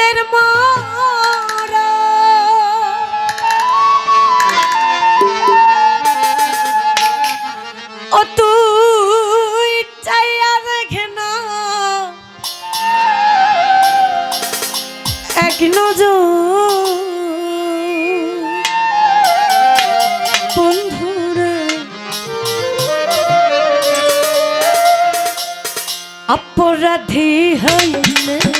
ভক্তের মর ও তুই চাইয়া দেখে না। এক নজর। অপরাধী হইলে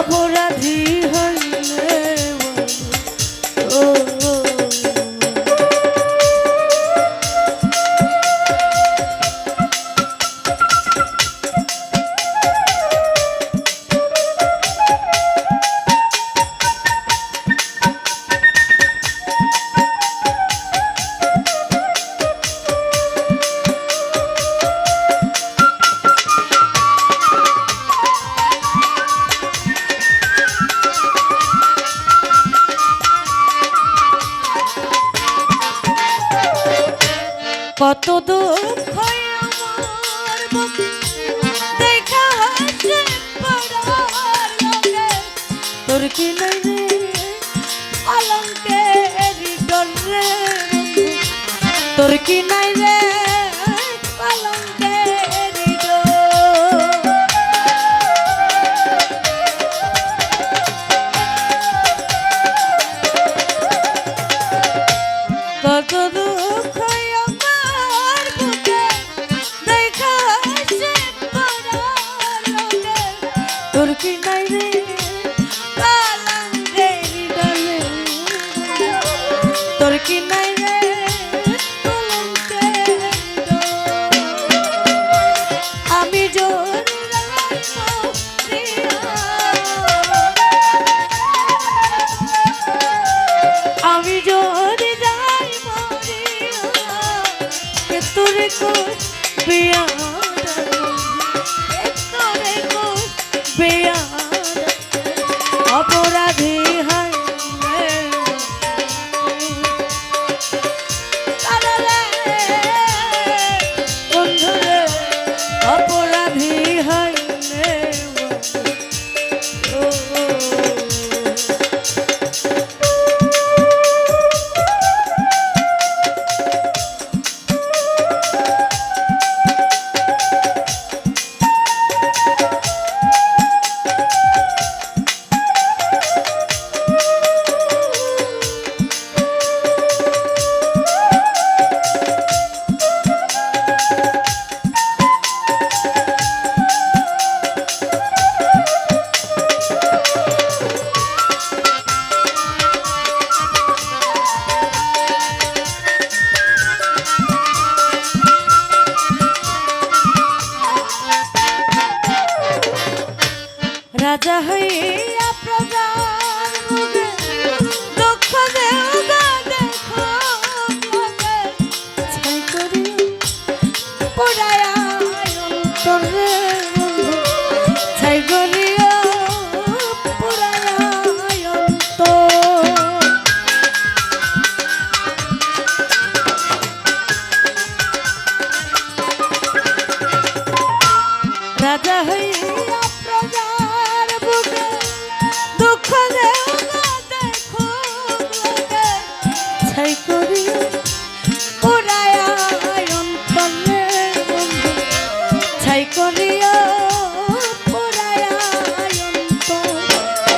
অপরাধ কি নাই অলঙ্কের ডরে তোর কি না রাজা হইয়া প্রজা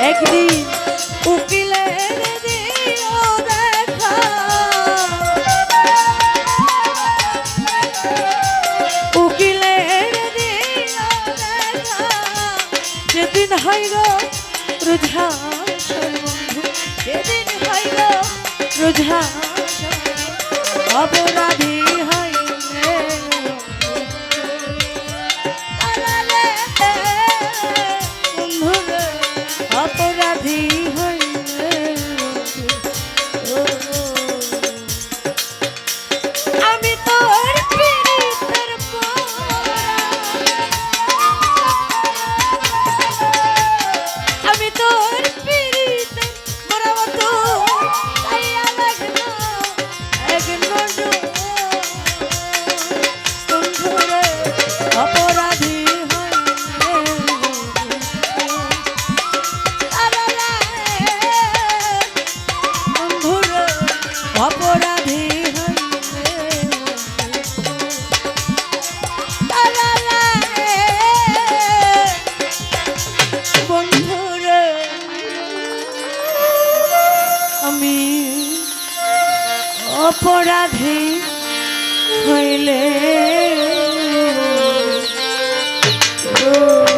একদিন উকিলের দিও দেখা। উকিলের দিও দেখা। যেদিন হইল রুঝা বন্ধু, যেদিন হইল রুঝা অপরাধী আমি অপরাধী হইলে। Oh